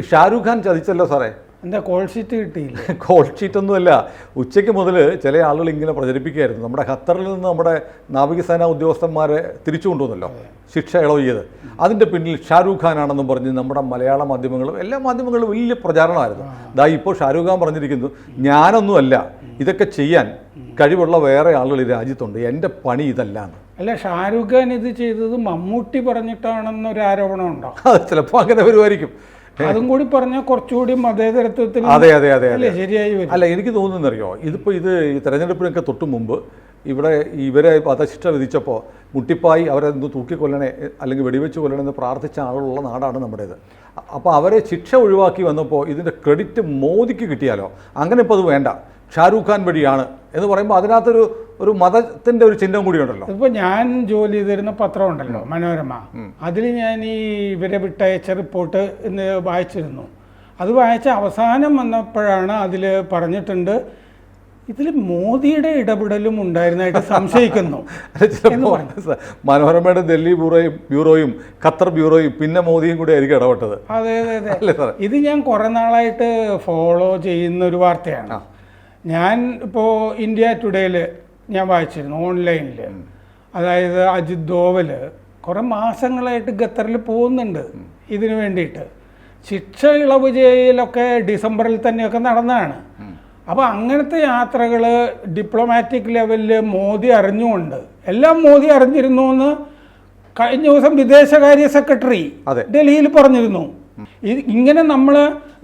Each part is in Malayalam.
ഷാരൂഖ് ഖാൻ ചതിച്ചല്ലോ സാറേ. എന്താ കോൾ ഷീറ്റ് കിട്ടിയില്ല? കോൾ ഷീറ്റ് ഷീറ്റൊന്നുമല്ല ഉച്ചയ്ക്ക് മുതൽ ചില ആളുകൾ ഇങ്ങനെ പ്രചരിപ്പിക്കുകയായിരുന്നു. നമ്മുടെ ഖത്തറിൽ നിന്ന് നമ്മുടെ നാവികസേന ഉദ്യോഗസ്ഥന്മാരെ തിരിച്ചു കൊണ്ടുവന്നല്ലോ. ശിക്ഷ ഇളവ് ചെയ്ത് അതിന്റെ പിന്നിൽ ഷാരൂഖ് ഖാനാണെന്നും പറഞ്ഞ് നമ്മുടെ മലയാള മാധ്യമങ്ങളും എല്ലാ മാധ്യമങ്ങളും വലിയ പ്രചാരണമായിരുന്നു. ദാ ഇപ്പോൾ ഷാരൂഖ് ഖാൻ പറഞ്ഞിരിക്കുന്നു ഞാനൊന്നുമല്ല ഇതൊക്കെ ചെയ്യാൻ കഴിവുള്ള വേറെ ആളുകൾ ഈ രാജ്യത്തുണ്ട്. എന്റെ പണി ഇതല്ലന്ന്. അല്ല ഷാരൂഖ് ഖാൻ ഇത് ചെയ്തത് മമ്മൂട്ടി പറഞ്ഞിട്ടാണെന്നൊരു ആരോപണം ഉണ്ടോ അത് ചിലപ്പോൾ അങ്ങനെ വരുമായിരിക്കും. അതും കൂടി പറഞ്ഞാൽ കുറച്ചുകൂടി മതേതരത്വത്തിൽ അതെ അതെ അതെ അല്ലേ ശരിയായി വരും. അല്ല എനിക്ക് തോന്നുന്നറിയോ ഇതിപ്പോൾ ഇത് ഈ തെരഞ്ഞെടുപ്പിനൊക്കെ തൊട്ട് മുമ്പ് ഇവിടെ ഇവരെ വധശിക്ഷ വിധിച്ചപ്പോൾ മുട്ടിപ്പായി അവരെ ഒന്ന് തൂക്കിക്കൊല്ലണേ അല്ലെങ്കിൽ വെടിവെച്ച് കൊല്ലണേ എന്ന് പ്രാർത്ഥിച്ച ആളുള്ള നാടാണ് നമ്മുടേത്. അപ്പോൾ അവരെ ശിക്ഷ ഒഴിവാക്കി വന്നപ്പോൾ ഇതിന്റെ ക്രെഡിറ്റ് മോദിക്ക് കിട്ടിയാലോ? അങ്ങനെ ഇപ്പോൾ അത് വേണ്ട. ഷാരൂഖ് ഖാൻ വഴിയാണ് എന്ന് പറയുമ്പോൾ അതിനകത്തൊരു ഒരു മതത്തിന്റെ ഒരു ചിഹ്നം കൂടി ഉണ്ടല്ലോ ഇപ്പൊ ഞാൻ ജോലി ചെയ്തിരുന്ന പത്രം ഉണ്ടല്ലോ മനോരമ. അതിൽ ഞാൻ ഈ ഇവരെ വിട്ടയച്ച റിപ്പോർട്ട് എന്ന് വായിച്ചിരുന്നു. അത് വായിച്ച അവസാനം വന്നപ്പോഴാണ് അതിൽ പറഞ്ഞിട്ടുണ്ട് ഇതിൽ മോദിയുടെ ഇടപെടലും ഉണ്ടായിരുന്നതായിട്ട് സംശയിക്കുന്നു. മനോരമയുടെ ഡൽഹി ബ്യൂറോയും ബ്യൂറോയും ഖത്തർ ബ്യൂറോയും പിന്നെ മോദിയും കൂടി ആയിരിക്കും ഇടപെട്ടത്. അതെ അതെ അതെ. ഇത് ഞാൻ കുറെ നാളായിട്ട് ഫോളോ ചെയ്യുന്ന ഒരു വാർത്തയാണ്. ഞാൻ ഇപ്പോൾ ഇന്ത്യ ടുഡേയിൽ ഞാൻ വായിച്ചിരുന്നു ഓൺലൈനിൽ അതായത് അജിത് ദോവൽ കുറേ മാസങ്ങളായിട്ട് ഖത്തറിൽ പോകുന്നുണ്ട് ഇതിനു വേണ്ടിയിട്ട്. ശിക്ഷ ഇളവ് ചെയ്യലൊക്കെ ഡിസംബറിൽ തന്നെയൊക്കെ നടന്നതാണ്. അപ്പോൾ അങ്ങനത്തെ യാത്രകൾ ഡിപ്ലോമാറ്റിക് ലെവലിൽ മോദി അറിഞ്ഞുകൊണ്ട് എല്ലാം മോദി അറിഞ്ഞിരുന്നു എന്ന് കഴിഞ്ഞ ദിവസം വിദേശകാര്യ സെക്രട്ടറി. ഡൽഹിയിൽ പറഞ്ഞിരുന്നു. ഇത് ഇങ്ങനെ നമ്മൾ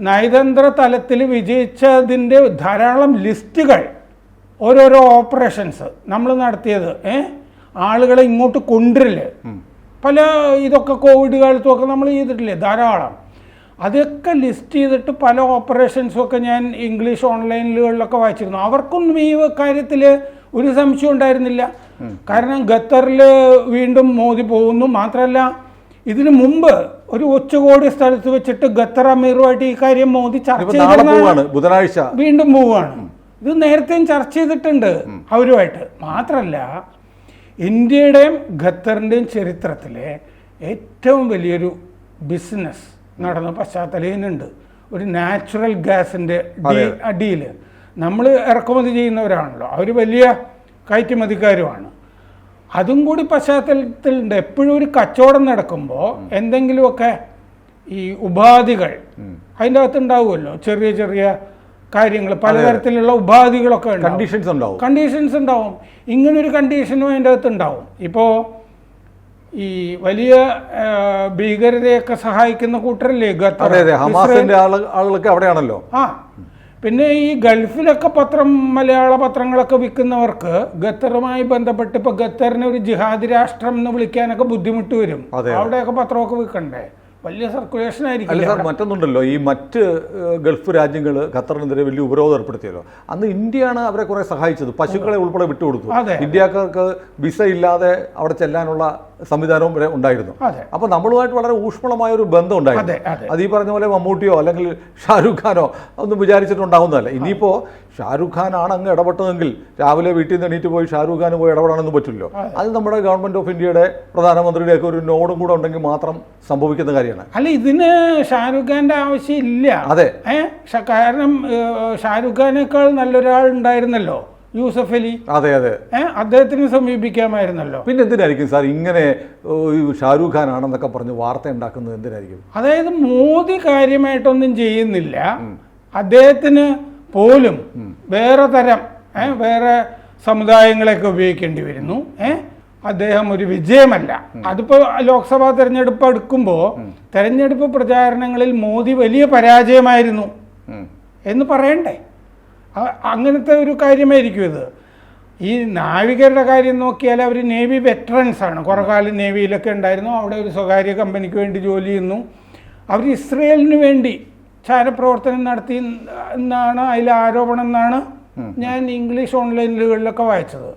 നയതന്ത്ര തലത്തിൽ വിജയിച്ചതിന്റെ ധാരാളം ലിസ്റ്റുകൾ ഓരോരോ ഓപ്പറേഷൻസ് നമ്മൾ നടത്തിയത് ഏ? ആളുകളെ ഇങ്ങോട്ട് കൊണ്ടുവരില്ല പല ഇതൊക്കെ കോവിഡ് കാലത്തുമൊക്കെ നമ്മൾ ചെയ്തിട്ടില്ലേ? ധാരാളം. അതൊക്കെ ലിസ്റ്റ് ചെയ്തിട്ട് പല ഓപ്പറേഷൻസും ഒക്കെ ഞാൻ ഇംഗ്ലീഷ് ഓൺലൈനുകളിലൊക്കെ വായിച്ചിരുന്നു. അവർക്കൊന്നും ഈ കാര്യത്തിൽ ഒരു സംശയം ഉണ്ടായിരുന്നില്ല. കാരണം ഖത്തറിൽ വീണ്ടും മോദി പോകുന്നു. മാത്രമല്ല ഇതിനു മുമ്പ് ഒരു ഉച്ചകോടി സ്ഥലത്ത് വെച്ചിട്ട് ഖത്തർ അമീറുമായിട്ട് ഈ കാര്യം മോദി ചർച്ച ബുധനാഴ്ച. വീണ്ടും പോവുകയാണ് ഇത് നേരത്തെയും ചർച്ച ചെയ്തിട്ടുണ്ട് അവരുമായിട്ട്. മാത്രമല്ല ഇന്ത്യയുടെയും ഖത്തറിന്റെയും ചരിത്രത്തിലെ ഏറ്റവും വലിയൊരു ബിസിനസ് നടന്ന പശ്ചാത്തലമുണ്ട് ഒരു നാച്ചുറൽ ഗ്യാസിന്റെ ഡീൽ. നമ്മൾ ഇറക്കുമതി ചെയ്യുന്നവരാണല്ലോ. അവർ വലിയ കയറ്റുമതിക്കാരുമാണ്. അതും കൂടി പശ്ചാത്തലത്തിലുണ്ട്. എപ്പോഴും ഒരു കച്ചവടം നടക്കുമ്പോൾ എന്തെങ്കിലുമൊക്കെ ഈ ഉപാധികൾ അതിന്റെ അകത്ത് ഉണ്ടാവുമല്ലോ. ചെറിയ ചെറിയ കാര്യങ്ങൾ പലതരത്തിലുള്ള ഉപാധികളൊക്കെ കണ്ടീഷൻസ് ഉണ്ടാവും. കണ്ടീഷൻസ് ഉണ്ടാവും. ഇങ്ങനൊരു കണ്ടീഷനും അതിന്റെ അകത്ത് ഉണ്ടാവും. ഇപ്പോൾ ഈ വലിയ ഭീകരതയൊക്കെ സഹായിക്കുന്ന കൂട്ടരല്ലേ ഹമാസിന്റെ ആളുകളൊക്കെ അവിടെയാണല്ലോ. ആ. പിന്നെ ഈ ഗൾഫിലൊക്കെ പത്രം മലയാള പത്രങ്ങളൊക്കെ വിൽക്കുന്നവർക്ക് ഖത്തറുമായി ബന്ധപ്പെട്ട് ഇപ്പൊ ഖത്തറിനെ ഒരു ജിഹാദി രാഷ്ട്രം എന്ന് വിളിക്കാനൊക്കെ ബുദ്ധിമുട്ട് വരും. അവിടെയൊക്കെ പത്രമൊക്കെ വിൽക്കണ്ടേ? വലിയ സർക്കുലേഷൻ അല്ല ആയിരിക്കും സാർ മറ്റൊന്നുണ്ടല്ലോ ഈ മറ്റ് ഗൾഫ് രാജ്യങ്ങൾ ഖത്തറിനെതിരെ വലിയ ഉപരോധം ഏർപ്പെടുത്തിയല്ലോ. അന്ന് ഇന്ത്യയാണ് അവരെ കുറെ സഹായിച്ചത് പശുക്കളെ ഉൾപ്പെടെ വിട്ടുകൊടുത്തു. ഇന്ത്യക്കാർക്ക് വിസ ഇല്ലാതെ അവിടെ ചെല്ലാനുള്ള സംവിധാനവും ഇവിടെ ഉണ്ടായിരുന്നു. അപ്പോൾ അപ്പൊ നമ്മളുമായിട്ട് വളരെ ഊഷ്മളമായ ഒരു ബന്ധം ഉണ്ടായിരുന്നു അതെ ഈ പറഞ്ഞ പോലെ മമ്മൂട്ടിയോ അല്ലെങ്കിൽ ഷാരൂഖ് ഖാനോ ഒന്നും വിചാരിച്ചിട്ടുണ്ടാവുന്നതല്ല. ഇനിയിപ്പോൾ ഷാരൂഖ് ഖാൻ ആണ് അങ്ങ് ഇടപെട്ടതെങ്കിൽ രാവിലെ വീട്ടിൽ നിന്ന് എണീറ്റ് പോയി ഷാരൂഖ് ഖാൻ പോയി ഇടപെടാനൊന്നും പറ്റില്ലല്ലോ. അത്. നമ്മുടെ ഗവൺമെന്റ് ഓഫ് ഇന്ത്യയുടെ പ്രധാനമന്ത്രിയുടെ ഒക്കെ ഒരു നോഡും കൂടെ ഉണ്ടെങ്കിൽ മാത്രം സംഭവിക്കുന്ന കാര്യമാണ്. അല്ല ഇതിന് ഷാരൂഖ് ഖാന്റെ ആവശ്യമില്ല അതെ. കാരണം ഷാരൂഖ് ഖാനേക്കാൾ നല്ലൊരാൾ ഉണ്ടായിരുന്നല്ലോ. യൂസഫ് അലി. അതെ അതെ. അദ്ദേഹത്തിന് സമീപിക്കാമായിരുന്നല്ലോ. പിന്നെ എന്തിനായിരിക്കും സാർ ഇങ്ങനെ ഷാരൂഖ് ഖാൻ ആണെന്നൊക്കെ പറഞ്ഞ് വാർത്ത ഉണ്ടാക്കുന്നത് എന്തിനായിരിക്കും? അതായത് മോദി കാര്യമായിട്ടൊന്നും ചെയ്യുന്നില്ല. അദ്ദേഹത്തിന് പോലും വേറെ തരം വേറെ സമുദായങ്ങളെയൊക്കെ ഉപയോഗിക്കേണ്ടി വരുന്നു. അദ്ദേഹം ഒരു വിജയമല്ല. അതിപ്പോ ലോക്സഭാ തെരഞ്ഞെടുപ്പ് അടുക്കുമ്പോൾ തെരഞ്ഞെടുപ്പ് പ്രചാരണങ്ങളിൽ മോദി വലിയ പരാജയമായിരുന്നു എന്ന് പറയണ്ടേ? അങ്ങനത്തെ ഒരു കാര്യമായിരിക്കും ഇത്. ഈ നാവികരുടെ കാര്യം നോക്കിയാൽ അവർ നേവി വെറ്ററൻസ് ആണ്. കുറേ കാലം നേവിയിലൊക്കെ ഉണ്ടായിരുന്നു. അവിടെ ഒരു സ്വകാര്യ കമ്പനിക്ക് വേണ്ടി ജോലി ചെയ്യുന്നു. അവർ ഇസ്രയേലിന് വേണ്ടി ചാരപ്രവർത്തനം നടത്തി എന്നാണ് അതിൽ ആരോപണം എന്നാണ് ഞാൻ ഇംഗ്ലീഷ് ഓൺലൈനുകളിലൊക്കെ വായിച്ചത്.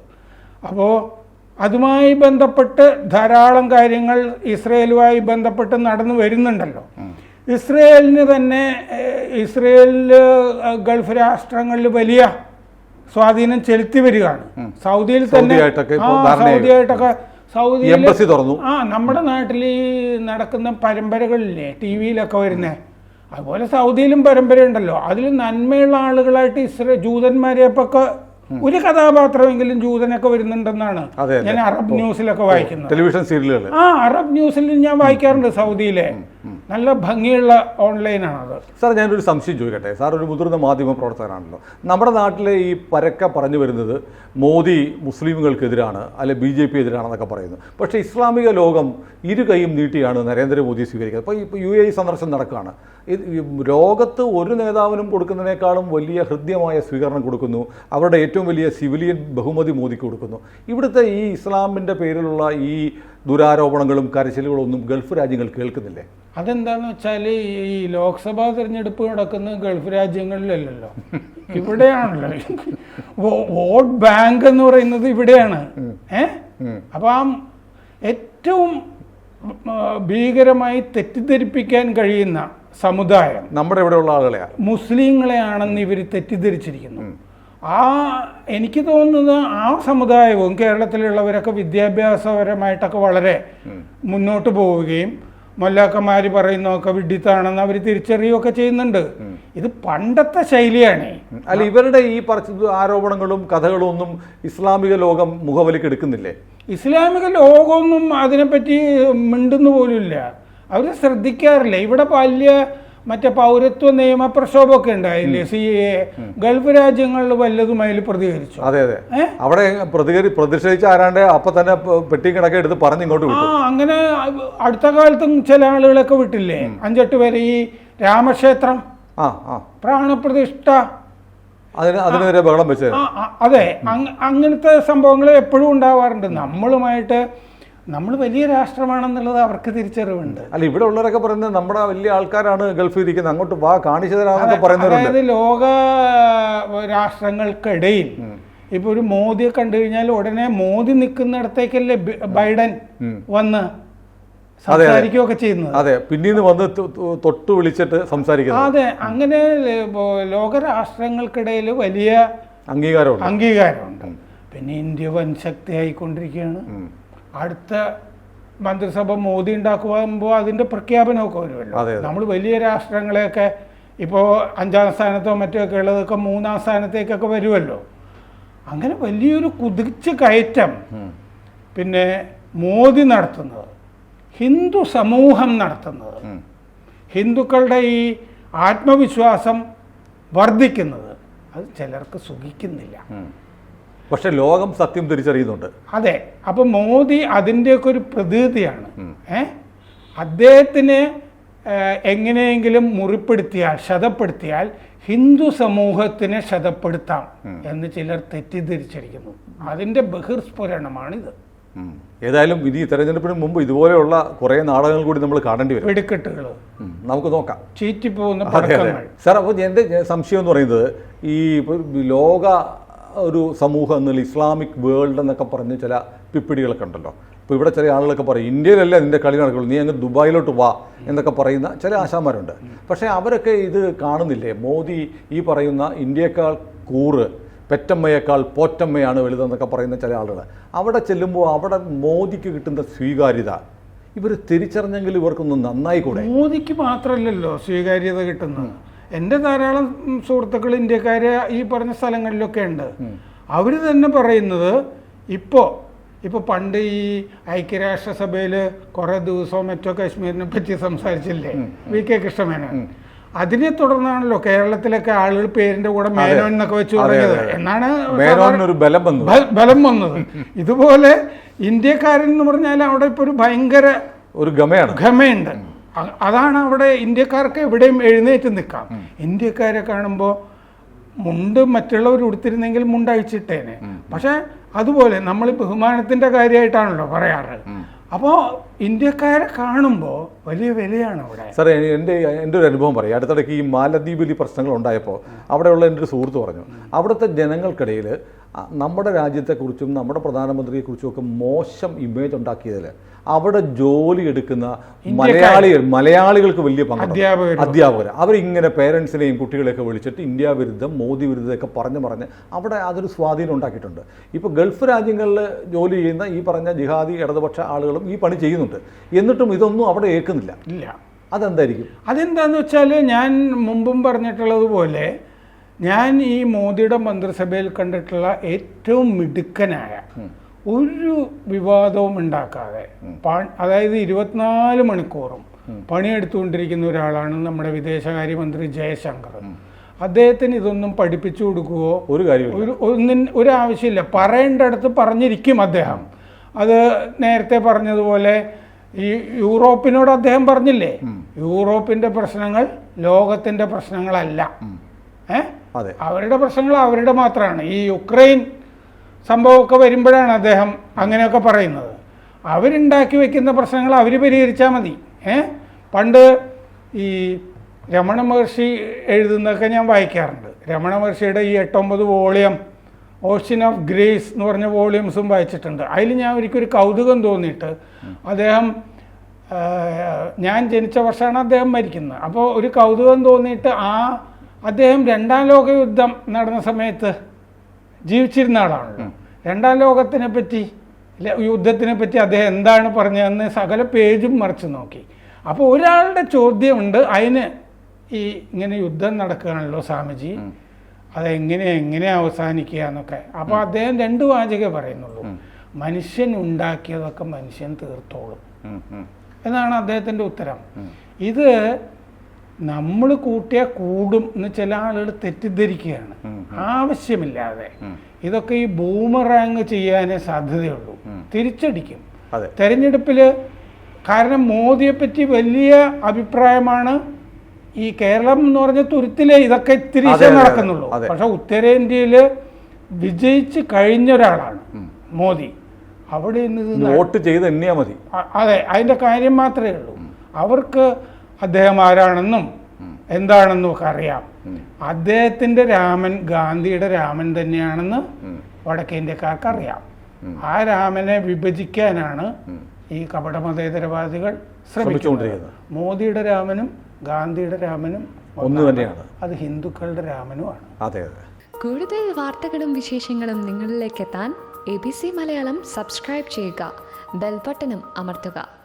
അപ്പോൾ അതുമായി ബന്ധപ്പെട്ട് ധാരാളം കാര്യങ്ങൾ ഇസ്രയേലുമായി ബന്ധപ്പെട്ട് നടന്നു വരുന്നുണ്ടല്ലോ. ഇസ്രയേലിന് തന്നെ ഇസ്രയേലിൽ ഗൾഫ് രാഷ്ട്രങ്ങളിൽ വലിയ സ്വാധീനം ചെലുത്തി വരികയാണ്. സൗദിയിൽ തന്നെ സൗദിയായിട്ടൊക്കെ സൗദിയിൽ എംബസി തുറന്നു. ആ നമ്മുടെ നാട്ടിൽ ഈ നടക്കുന്ന പരമ്പരകളില്ലേ ടി വിയിലൊക്കെ വരുന്നേ അതുപോലെ സൗദിയിലും പരമ്പരയുണ്ടല്ലോ. അതിൽ നന്മയുള്ള ആളുകളായിട്ട് ഇസ്രേ ജൂതന്മാരെയൊക്കെ ഒരു കഥാപാത്രമെങ്കിലും ജൂതനൊക്കെ വരുന്നുണ്ടെന്നാണ്. ഞാൻ അറബ് ന്യൂസിലൊക്കെ വായിക്കുന്നത്. ടെലിവിഷൻ സീരിയലുകൾ ആ അറബ് ന്യൂസിൽ ഞാൻ വായിക്കാറുണ്ട് സൗദിയിലെ. നല്ല ഭംഗിയുള്ള ഓൺലൈനാണത്. സാർ ഞാനൊരു സംശയം ചോദിക്കട്ടെ? സാർ ഒരു മുതിർന്ന മാധ്യമ പ്രവർത്തകനാണല്ലോ. നമ്മുടെ നാട്ടിലെ ഈ പരക്ക പറഞ്ഞു വരുന്നത് മോദി മുസ്ലിമുകൾക്കെതിരാണ് അല്ലെ ബി ജെ പി എതിരാണെന്നൊക്കെ പറയുന്നു. പക്ഷേ ഇസ്ലാമിക ലോകം ഇരു കൈയും നീട്ടിയാണ് നരേന്ദ്രമോദി സ്വീകരിക്കുന്നത്. അപ്പോൾ ഇപ്പോൾ യു എ സന്ദർശനം നടക്കുകയാണ്. ലോകത്ത് ഒരു നേതാവിനും കൊടുക്കുന്നതിനേക്കാളും വലിയ ഹൃദ്യമായ സ്വീകരണം കൊടുക്കുന്നു. അവരുടെ ഏറ്റവും വലിയ സിവിലിയൻ ബഹുമതി മോദിക്ക് കൊടുക്കുന്നു. ഇവിടുത്തെ ഈ ഇസ്ലാമിന്റെ പേരിലുള്ള ഈ ദുരാരോപണങ്ങളും കരച്ചിലുകളും ഒന്നും ഗൾഫ് രാജ്യങ്ങൾ കേൾക്കുന്നില്ലേ? അതെന്താന്ന് വെച്ചാൽ ഈ ലോക്സഭാ തിരഞ്ഞെടുപ്പ് നടക്കുന്ന ഗൾഫ് രാജ്യങ്ങളിലല്ലല്ലോ. ഇവിടെയാണല്ലോ. വോട്ട് ബാങ്ക് എന്ന് പറയുന്നത് ഇവിടെയാണ്. ഏ? അപ്പൊ ആ ഏറ്റവും ഭീകരമായി തെറ്റിദ്ധരിപ്പിക്കാൻ കഴിയുന്ന സമുദായം നമ്മുടെ ഇവിടെയുള്ള ആളുകളെയാണ് മുസ്ലിങ്ങളെയാണെന്ന് ഇവർ തെറ്റിദ്ധരിച്ചിരിക്കുന്നു. ആ എനിക്ക് തോന്നുന്നത് ആ സമുദായവും കേരളത്തിലുള്ളവരൊക്കെ വിദ്യാഭ്യാസപരമായിട്ടൊക്കെ വളരെ മുന്നോട്ട് പോവുകയും മൊല്ലാക്കന്മാർ പറയുന്നതൊക്കെ വിഡിത്താണെന്ന് അവർ തിരിച്ചറിയുകയൊക്കെ ചെയ്യുന്നുണ്ട്. ഇത് പണ്ടത്തെ ശൈലിയാണ്. അല്ല ഇവരുടെ ഈ പറച്ച ആരോപണങ്ങളും കഥകളും ഒന്നും ഇസ്ലാമിക ലോകം മുഖവിലേക്ക് എടുക്കുന്നില്ലേ? ഇസ്ലാമിക ലോകമൊന്നും അതിനെപ്പറ്റി മിണ്ടുന്നു പോലുമില്ല. അവർ ശ്രദ്ധിക്കാറില്ല. ഇവിടെ വലിയ മറ്റേ പൗരത്വ നിയമ പ്രക്ഷോഭമൊക്കെ ഉണ്ടായില്ലേ? സി എ ഗൾഫ് രാജ്യങ്ങളിൽ വല്ലതും അതിൽ പ്രതികരിച്ചു? അതെ അതെ? അവിടെ പ്രതികരി പ്രതിഷേധിച്ച ആരാണ്ട് അപ്പൊ തന്നെ പെട്ടി കിടക്കെ എടുത്ത് പറഞ്ഞു ഇങ്ങോട്ട് ആ അങ്ങനെ അടുത്ത കാലത്തും ചില ആളുകളൊക്കെ വിട്ടില്ലേ? അഞ്ചെട്ട് പേര് ഈ രാമക്ഷേത്രം ആ ആ. പ്രാണപ്രതിഷ്ഠ. അതിന് അതിനെതിരെ ബഹളം വെച്ചത് അതെ. അങ്ങ- അങ്ങനത്തെ സംഭവങ്ങൾ എപ്പോഴും ഉണ്ടാവാറുണ്ട്. നമ്മളുമായിട്ട് നമ്മൾ വലിയ രാഷ്ട്രമാണെന്നുള്ളത് അവർക്ക് തിരിച്ചറിവുണ്ട്. അല്ല ഇവിടെ ഉള്ളവരൊക്കെ പറയുന്നത് നമ്മുടെ വലിയ ആൾക്കാരാണ് ഗൾഫിൽ ഇരിക്കുന്നത്. അങ്ങോട്ട് വാ കാണിച്ചു തരാമെന്നൊക്കെ പറയുന്നത് അതായത് ലോക രാഷ്ട്രങ്ങൾക്കിടയിൽ ഇപ്പൊ ഒരു മോദിയെ കണ്ടു കഴിഞ്ഞാൽ ഉടനെ മോദി നിൽക്കുന്നിടത്തേക്കല്ലേ ബൈഡൻ വന്ന് സംസാരിക്കുകയൊക്കെ ചെയ്യുന്നത്. അതെ പിന്നീട് വന്ന് തൊട്ട് വിളിച്ചിട്ട് സംസാരിക്കുന്നത്. അതെ അങ്ങനെ ലോകരാഷ്ട്രങ്ങൾക്കിടയിൽ ലോക രാഷ്ട്രങ്ങൾക്കിടയിൽ വലിയ അംഗീകാരമുണ്ട്. അംഗീകാരമുണ്ട്. പിന്നെ ഇന്ത്യ വൻ ശക്തിയായിക്കൊണ്ടിരിക്കുകയാണ്. അടുത്ത മന്ത്രിസഭ മോദി ഉണ്ടാക്കുമ്പോൾ അതിന്റെ പ്രഖ്യാപനമൊക്കെ വരുമല്ലോ. നമ്മൾ വലിയ രാഷ്ട്രങ്ങളെയൊക്കെ ഇപ്പോൾ അഞ്ചാം സ്ഥാനത്തോ മറ്റോ ഒക്കെ ഉള്ളതൊക്കെ മൂന്നാം സ്ഥാനത്തേക്കൊക്കെ വരുമല്ലോ അങ്ങനെ വലിയൊരു കുതിച്ച് കയറ്റം പിന്നെ മോദി നടത്തുന്നത് ഹിന്ദു സമൂഹം നടത്തുന്നത്. ഹിന്ദുക്കളുടെ ഈ ആത്മവിശ്വാസം വർദ്ധിക്കുന്നത് അത് ചിലർക്ക് സുഖിക്കുന്നില്ല. പക്ഷെ ലോകം സത്യം തിരിച്ചറിയുന്നുണ്ട്. അതെ. അപ്പൊ മോദി അതിന്റെയൊക്കെ ഒരു പ്രതീതിയാണ് ഏ? അദ്ദേഹത്തിന് എങ്ങനെയെങ്കിലും മുറിപ്പെടുത്തിയാൽ ശതപ്പെടുത്തിയാൽ ഹിന്ദു സമൂഹത്തിനെ ശതപ്പെടുത്താം എന്ന് ചിലർ തെറ്റിദ്ധരിച്ചിരിക്കുന്നു. അതിന്റെ ബഹിർസ്ഫുരണമാണിത്. ഏതായാലും ഈ തെരഞ്ഞെടുപ്പിന് മുമ്പ് ഇതുപോലെയുള്ള കുറേ നാടകങ്ങൾ കൂടി നമ്മൾ കാണേണ്ടി വരും. വെടിക്കെട്ടുകൾ നമുക്ക് നോക്കാം. ചീറ്റിപ്പോകുന്ന സാർ അപ്പോൾ എന്റെ സംശയം എന്ന് പറയുന്നത് ഈ ലോക ഒരു സമൂഹം എന്നുള്ള ഇസ്ലാമിക് വേൾഡ് എന്നൊക്കെ പറഞ്ഞ് ചില പിപ്പിടികളൊക്കെ ഉണ്ടല്ലോ. ഇപ്പോൾ ഇവിടെ ചില ആളുകളൊക്കെ പറയും ഇന്ത്യയിലല്ലേ അതിന്റെ കളി നടക്കുള്ളൂ നീ അങ്ങ് ദുബായിലോട്ട് വാ എന്നൊക്കെ പറയുന്ന ചില ആശാന്മാരുണ്ട്. പക്ഷേ അവരൊക്കെ ഇത് കാണുന്നില്ലേ? മോദി ഈ പറയുന്ന ഇന്ത്യയേക്കാൾ കൂറ് പെറ്റമ്മയേക്കാൾ പോറ്റമ്മയാണ് വലുതെന്നൊക്കെ പറയുന്ന ചില ആളുകൾ. അവിടെ ചെല്ലുമ്പോൾ അവിടെ മോദിക്ക് കിട്ടുന്ന സ്വീകാര്യത ഇവർ തിരിച്ചറിഞ്ഞെങ്കിൽ ഇവർക്കൊന്ന് നന്നായി കൂടെ മോദിക്ക് മാത്രമല്ലല്ലോ സ്വീകാര്യത കിട്ടുന്നത്. എന്റെ ധാരാളം സുഹൃത്തുക്കൾ ഇന്ത്യക്കാർ ഈ പറഞ്ഞ സ്ഥലങ്ങളിലൊക്കെ ഉണ്ട്. അവർ തന്നെ പറയുന്നത് ഇപ്പോൾ ഇപ്പോൾ പണ്ട് ഈ ഐക്യരാഷ്ട്രസഭയിൽ കുറേ ദിവസവും മറ്റോ കാശ്മീരിനെ പറ്റി സംസാരിച്ചില്ലേ? V K Krishna Menon. അതിനെ തുടർന്നാണല്ലോ കേരളത്തിലൊക്കെ ആളുകൾ പേരിന്റെ കൂടെ മേനോൻ എന്നൊക്കെ വെച്ച് തുടങ്ങിയത്. എന്നാണ് ബലം വന്നു. വന്നത്. ഇതുപോലെ ഇന്ത്യക്കാരൻ എന്ന് പറഞ്ഞാൽ അവിടെ ഇപ്പോൾ ഒരു ഭയങ്കര ഒരു ഗമയാണ്. ഘമയുണ്ട് അ- അതാണ് അവിടെ ഇന്ത്യക്കാർക്ക് എവിടെയും എഴുന്നേറ്റ് നിൽക്കാം. ഇന്ത്യക്കാരെ കാണുമ്പോൾ മുണ്ട് മറ്റുള്ളവർ ഉടുത്തിരുന്നെങ്കിൽ മുണ്ട് അഴിച്ചിട്ടേനെ. പക്ഷെ അതുപോലെ നമ്മൾ ബഹുമാനത്തിന്റെ കാര്യമായിട്ടാണല്ലോ പറയാറ്. അപ്പോൾ ഇന്ത്യക്കാരെ കാണുമ്പോൾ വലിയ വിലയാണ് അവിടെ. സാറേ എന്റെ എന്റെ ഒരു അനുഭവം പറയാം. അടുത്തിടയ്ക്ക് ഈ മാലദ്വീപിൽ ഈ പ്രശ്നങ്ങൾ ഉണ്ടായപ്പോൾ അവിടെയുള്ള എന്റെ ഒരു സുഹൃത്ത് പറഞ്ഞു അവിടുത്തെ ജനങ്ങൾക്കിടയിൽ നമ്മുടെ രാജ്യത്തെക്കുറിച്ചും നമ്മുടെ പ്രധാനമന്ത്രിയെക്കുറിച്ചും ഒക്കെ മോശം ഇമേജ് ഉണ്ടാക്കിയതിൽ അവിടെ ജോലി എടുക്കുന്ന മലയാളികൾ മലയാളികൾക്ക് വലിയ പങ്ക് അധ്യാപകർ അധ്യാപകർ അവരിങ്ങനെ പേരൻസിനെയും കുട്ടികളെയൊക്കെ വിളിച്ചിട്ട് ഇന്ത്യ വിരുദ്ധം മോദി വിരുദ്ധമൊക്കെ പറഞ്ഞു പറഞ്ഞ് അവിടെ അതൊരു സ്വാധീനം ഉണ്ടാക്കിയിട്ടുണ്ട്. ഇപ്പോൾ ഗൾഫ് രാജ്യങ്ങളിൽ ജോലി ചെയ്യുന്ന ഈ പറഞ്ഞ ജിഹാദി ഇടതുപക്ഷ ആളുകളും ഈ പണി ചെയ്യുന്നുണ്ട്. എന്നിട്ടും ഇതൊന്നും അവിടെ ഏൽക്കുന്നില്ല. ഇല്ല. അതെന്തായിരിക്കും? അതെന്താണെന്ന് വെച്ചാൽ ഞാൻ മുമ്പും പറഞ്ഞിട്ടുള്ളത് പോലെ ഞാൻ ഈ മോദിയുടെ മന്ത്രിസഭയിൽ കണ്ടിട്ടുള്ള ഏറ്റവും മിടുക്കനായ ഒരു വിവാദവും ഉണ്ടാക്കാതെ അതായത് ഇരുപത്തിനാല് മണിക്കൂറും പണിയെടുത്തുകൊണ്ടിരിക്കുന്ന ഒരാളാണ് നമ്മുടെ വിദേശകാര്യമന്ത്രി ജയശങ്കർ. അദ്ദേഹത്തിന് ഇതൊന്നും പഠിപ്പിച്ചു കൊടുക്കുകയോ ഒരു കാര്യമില്ല ഒരു ആവശ്യമില്ല ഒരാവശ്യമില്ല. പറയേണ്ടടുത്ത് പറഞ്ഞിരിക്കും അദ്ദേഹം. അത് നേരത്തെ പറഞ്ഞതുപോലെ ഈ യൂറോപ്പിനോട് അദ്ദേഹം പറഞ്ഞില്ലേ? യൂറോപ്പിന്റെ പ്രശ്നങ്ങൾ ലോകത്തിന്റെ പ്രശ്നങ്ങളല്ല. ഏ? അതെ അവരുടെ പ്രശ്നങ്ങൾ അവരുടെ മാത്രമാണ്. ഈ യുക്രൈൻ സംഭവമൊക്കെ വരുമ്പോഴാണ് അദ്ദേഹം അങ്ങനെയൊക്കെ പറയുന്നത്. അവരുണ്ടാക്കി വെക്കുന്ന പ്രശ്നങ്ങൾ അവർ പരിഹരിച്ചാൽ മതി. ഏ? പണ്ട് ഈ രമണ മഹർഷി എഴുതുന്നതൊക്കെ ഞാൻ വായിക്കാറുണ്ട്. രമണ മഹർഷിയുടെ ഈ എട്ടൊമ്പത് വോളിയം ഓഷൻ ഓഫ് ഗ്രേസ് എന്ന് പറഞ്ഞ വോളിയംസും വായിച്ചിട്ടുണ്ട്. അതിൽ ഞാൻ ഒരിക്കലും കൗതുകം തോന്നിയിട്ട് അദ്ദേഹം ഞാൻ ജനിച്ച വർഷമാണ് അദ്ദേഹം മരിക്കുന്നത്. അപ്പോൾ ഒരു കൗതുകം തോന്നിയിട്ട് ആ അദ്ദേഹം രണ്ടാം ലോക യുദ്ധം നടന്ന സമയത്ത് ജീവിച്ചിരുന്ന ആളാണല്ലോ. രണ്ടാം ലോകത്തിനെ പറ്റി യുദ്ധത്തിനെ പറ്റി അദ്ദേഹം എന്താണ് പറഞ്ഞതെന്ന് സകല പേജും മറിച്ച് നോക്കി. അപ്പോൾ ഒരാളുടെ ചോദ്യമുണ്ട് അതിന് ഈ ഇങ്ങനെ യുദ്ധം നടക്കുകയാണല്ലോ സ്വാമിജി? അതെങ്ങനെ എങ്ങനെ അവസാനിക്കുക എന്നൊക്കെ? അപ്പോൾ അദ്ദേഹം രണ്ട് വാചകേ പറയുന്നുള്ളൂ. മനുഷ്യൻ ഉണ്ടാക്കിയതൊക്കെ മനുഷ്യൻ തീർത്തോളും. എന്നാണ് അദ്ദേഹത്തിന്റെ ഉത്തരം. ഇത് നമ്മൾ കൂട്ടിയാൽ കൂടും എന്ന് ചില ആളുകൾ തെറ്റിദ്ധരിക്കുകയാണ്. ആവശ്യമില്ലാതെ. ഇതൊക്കെ ഈ ബൂമറാങ് ചെയ്യാനേ സാധ്യതയുള്ളൂ. തിരിച്ചടിക്കും. തെരഞ്ഞെടുപ്പിൽ കാരണം മോദിയെപ്പറ്റി വലിയ അഭിപ്രായമാണ് ഈ കേരളം എന്ന് പറഞ്ഞ തുരുത്തിലെ ഇതൊക്കെ ഇത്തിരി നടക്കുന്നുള്ളൂ. പക്ഷെ ഉത്തരേന്ത്യയിൽ വിജയിച്ച് കഴിഞ്ഞ ഒരാളാണ് മോദി. അവിടെ നിന്ന് വോട്ട് ചെയ്ത് എണ്ണിയാൽ മതി. അതെ അതിന്റെ കാര്യം മാത്രമേ ഉള്ളൂ. അവർക്ക് അദ്ദേഹം ആരാണെന്നും എന്താണെന്നും ഒക്കെ അറിയാം. അദ്ദേഹത്തിന്റെ രാമൻ ഗാന്ധിയുടെ രാമൻ തന്നെയാണെന്ന് വടക്കേന്ത്യക്കാർക്ക് അറിയാം. ആ രാമനെ വിഭജിക്കാനാണ് ഈ കപടമതേതരവാദികൾ ശ്രമിച്ചുകൊണ്ടിരിക്കുന്നത് ശ്രമിച്ചുകൊണ്ടിരിക്കുന്നത്. മോദിയുടെ രാമനും ഗാന്ധിയുടെ രാമനും ഒന്ന് തന്നെയാണ്. അത് ഹിന്ദുക്കളുടെ രാമനുമാണ്. അതെ അതെ. കൂടുതൽ വാർത്തകളും വിശേഷങ്ങളും നിങ്ങളിലേക്ക് എത്താൻ A B C Malayalam subscribe ചെയ്യുക. ബെൽബട്ടനും അമർത്തുക.